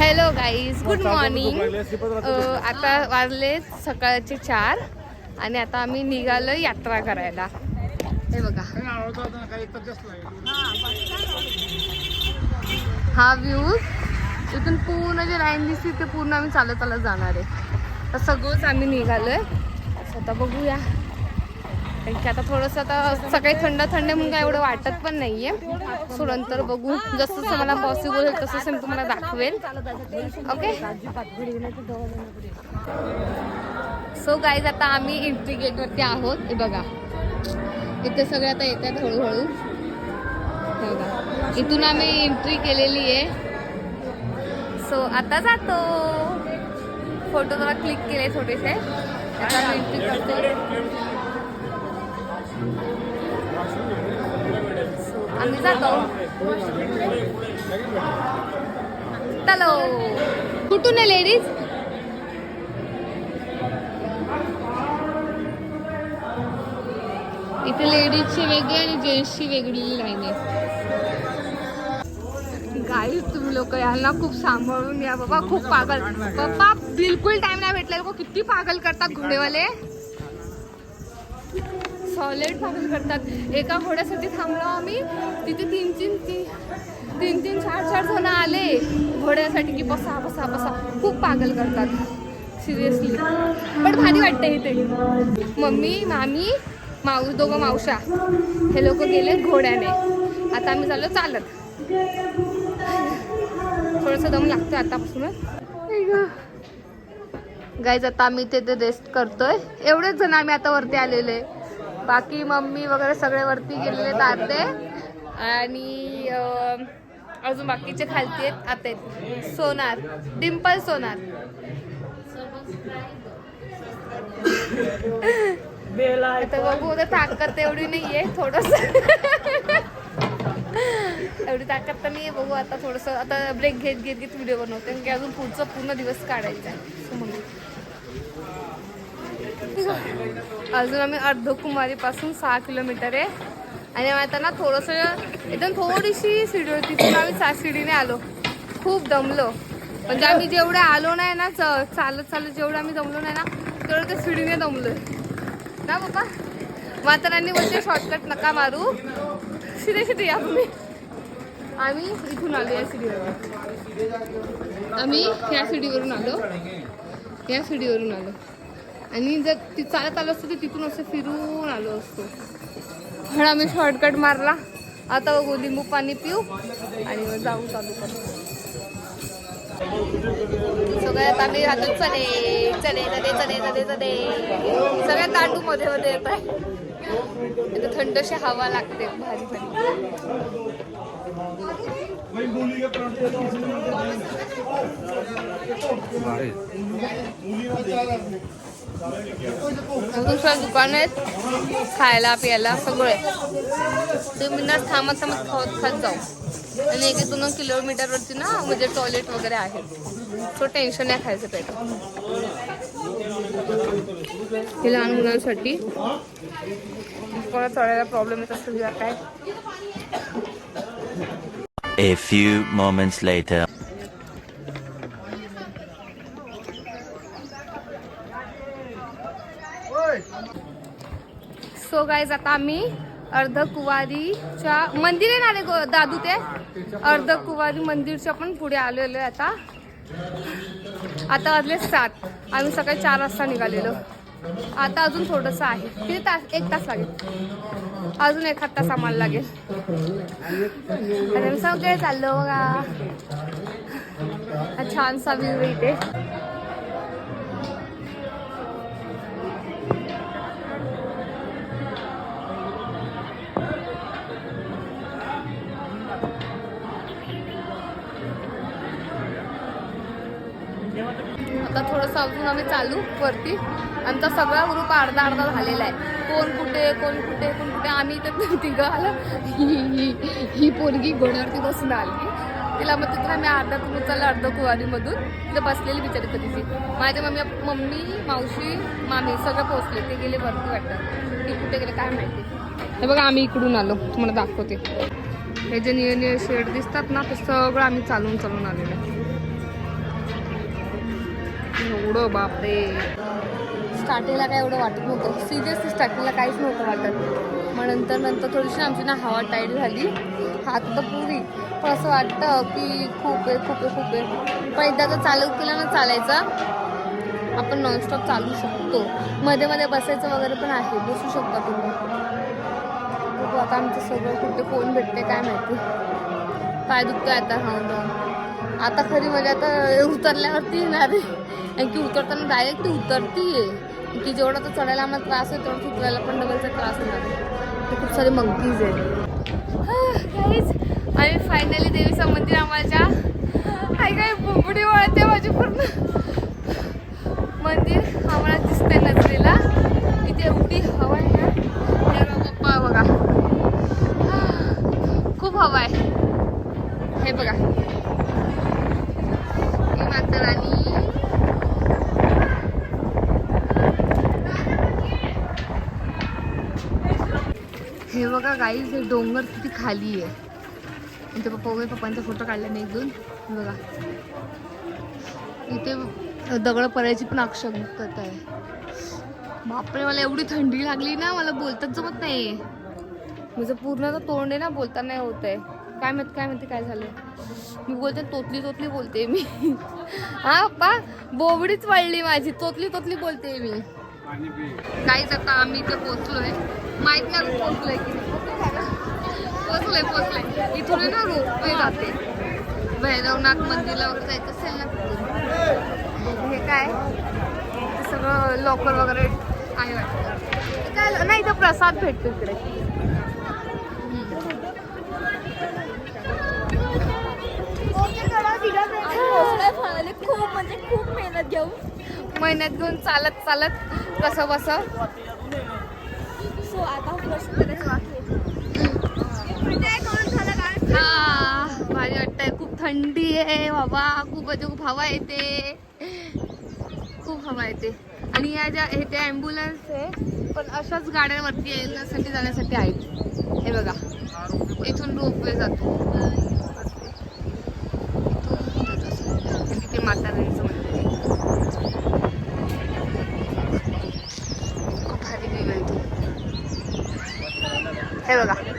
Hello guys good morning. आता वाजले सकाळचे चार आणि आता आम्ही निघालो यात्रा करायला. हे बघा. हा व्ह्यू इथून पूर्ण जे लाईन दिसते ते पूर्ण आम्ही चालत चालत जाणार आहे. तर सगळंच आम्ही निघालोय. आता बघूया. कारण की आता थोडंसं आता सकाळी थंड थंड म्हणून काय एवढं वाटत पण नाहीये. सो नंतर बघू जसं मला पॉसिबल होईल तसं मी तुम्हाला दाखवेल. ओके सो गाईज आता आम्ही एंट्री गेटवरती आहोत. हे बघा. इथे सगळे आता येत आहेत हळूहळू बघा. इथून आम्ही एंट्री केलेली आहे. सो आता जातो. फोटो जरा क्लिक केले थोडेसे. आता एंट्री करतो आम्ही जातो. चलो. कुठून आहे लेडीज इथे लेडीजची वेगळी आणि जेंट्सची वेगळी लाईन आहे. गाईज तुम्ही लोक यांना खूप सांभाळून या. बाबा खूप पागल. पप्पा बिलकुल टाइम नाही भेटला लोक किती पागल करतात घोडेवाले सॉलिड पागल करतात. एका घोड्यासाठी थांबलो आम्ही. तिथे तीन तीन तीन तीन तीन चार चार जण आले. घोड्यासाठी की बसा बसा बसा. खूप पागल करतात. सिरियसली पण भारी वाटतं इथे. मम्मी मामी माऊ दोघं मावशा हे लोक गेले घोड्याने. आता आम्ही चाललो चालत. थोडंसं दम लागतोय आतापासूनच. गाईज आता आम्ही इथे रेस्ट करतोय. एवढेच जण आम्ही आता वरती आलेले. बाकी मम्मी वगैरे सगळे वरती गेलेले ताते आणि अजून बाकीचे खालती आहेत आता. सोनार. डिम्पल सोनार. आता बघू तर ताकद एवढी नाहीये थोडस. एवढी ताकद तर नाहीये बघू आता थोडस. आता ब्रेक घेत घेत घेत व्हिडिओ बनवते की अजून पुढचा पूर्ण दिवस काढायचा आहे. म्हणून. अजून आम्ही अर्धकुमारी पासून सहा किलोमीटर आहे. आणि आता ना थोडस एकदम थोडीशी शिडी होती पण आम्ही सात शिडीने आलो. खूप दमलो. म्हणजे आम्ही जेवढे आलो नाही ना च- चालत चालत जेवढं आम्ही दमलो नाही ना तेवढं त्या शिडीने दमलोय. ना बाबा म्हातारांनी बोलते शॉर्टकट नका मारू. शिरे शिरे या तुम्ही. आम्ही इथून आलो या सिडीवरून. आम्ही ह्या सिडीवरून आलो. या सिडीवरून आलो. आणि जर ती चालत आलो असतो तर तिथून असं फिरून आलो असतो. पण आम्ही शॉर्टकट मारला. आता बघू लिंबू पाणी पिऊ आणि मग जाऊ चालू करू. सगळ्यात आम्ही राहतो चले चले चले चले चले चले. सगळ्यात तांडू मध्ये मध्ये येत आहे इथे थंडशी हवा लागते भारी भारी. अजून दुकान आहेत खायला प्यायला सगळे. ते मिनिट थांबत थांबत खात खात जाऊ. आणि एक दोन किलोमीटरवरती ना म्हणजे टॉयलेट वगैरे आहे. सो टेन्शन नाही खायचं पेट. हे लहान मुलांसाठी. कोणा चढायला प्रॉब्लेम येत असेल काय? A few moments later. So guys आता आम्ही अर्धकुवारीच्या मंदिर आहे ना रे दादू ते? अर्धकुवारी मंदिरच्या पण पुढे आलेलो आहे आता. आता वाजले सात. आम्ही सकाळी चार वाजता निघालेलो. आता अजून थोडंसं आहे. किती तास? एक तास लागेल. अजून एखाद तास आम्हाला लागेल. आणि आम्ही सगळे चाललो बघा. छानसा व्ह्यू इथे. अजून आम्ही चालू वरती. आमचा सगळा ग्रुप अर्धा अर्धा झालेला आहे. कोण कुठे कोण कुठे कोण कुठे? आम्ही इथे तिघं आलं. ही ही ही पोरगी घोड्यावरती बसून आली. तिला मग तिथून आम्ही अर्धा तुम्ही चाललं अर्ध कुवारीमधून. तिथं बसलेली बिचारी कधीची माझ्या मम्मी मम्मी मावशी मामी सगळं पोहोचले. ते गेले वरती वाटतं. ती कुठे गेले काय माहिती. हे बघा आम्ही इकडून आलो. तुम्हाला दाखवते. हे जे निळे निळे शेड दिसतात ना ते सगळं आम्ही चालून चालून आलेलं आहे. एवढं बापरे. स्टार्टिंगला काय एवढं वाटत नव्हतं. सिरियसली स्टार्टिंगला काहीच नव्हतं वाटत. मग नंतर नंतर थोडीशी आमची ना हवा टाईट झाली. हात तर पुरी. पण असं वाटतं की खूप आहे खूप आहे खूप आहे. पण एकदा तर चालू केला ना चालायचा आपण नॉनस्टॉप चालू शकतो. मध्ये मध्ये बसायचं वगैरे पण आहे बसू शकता तुम्ही. बघू आता आमचं सगळं कुठे कोण भेटते काय माहिती. पाय दुखतोय आता हा आता खरी म्हणजे आता उतरल्यावरती येणार आहे. की उतरताना डायरेक्ट उतरती आहे की जेवढा तर चढायला आम्हाला त्रास आहे तेवढा उतरायला पण डबलचा त्रास होणार आहे. खूप सारे मंकीज आहे काहीच आणि फायनली देवीचं मंदिर आम्हाला काय काय बुबडी वळते माझी पूर्ण. मंदिर आम्हाला दिसतंय ना इथे एवढी हवा आहे ना हे बघा पप्पा बघा खूप हवा आहे हे बघा ही माता राणी हे बघा गाई हे डोंगर किती खाली आहे. इथे पप्पा वगैरे पप्पांचा फोटो काढला नाही एक दोन बघा. इथे दगड पडायची पण अक्षमता आहे. बापरे मला एवढी थंडी लागली ना मला बोलताच जमत नाही माझं पूर्ण तर तोंड आहे ना बोलता नाही होत आहे काय माहीत काय माहिती काय झालं मी बोलते तोतली तोतली बोलते मी. हा पप्पा बोबडीच वाढली माझी. तोतली तोतली बोलते मी. काहीच आता आम्ही इथे पोचलोय माहीत नाही पोचलोय की. पोचलोय पोचलोय इथून ना रोपवे जाते. भैरवनाथ मंदिरला वगैरे जायचं असेल ना. हे काय? सगळं लॉकर वगैरे आहे वाटतं. काय नाही इथं प्रसाद भेटतो इकडे. खूप म्हणजे खूप मेहनत घेऊ. महिन्यात घेऊन चालत चालत कसं बसं आता. हा भारी वाटतंय. खूप थंडी आहे. बाबा खूप खूप हवा येते. खूप हवा येते. आणि या ज्या हे त्या ॲम्ब्युलन्स आहे पण अशाच गाड्यांवरती येण्यासाठी जाण्यासाठी आहेत. हे बघा. इथून रोपवे जातो. तिथे माता खूप भारी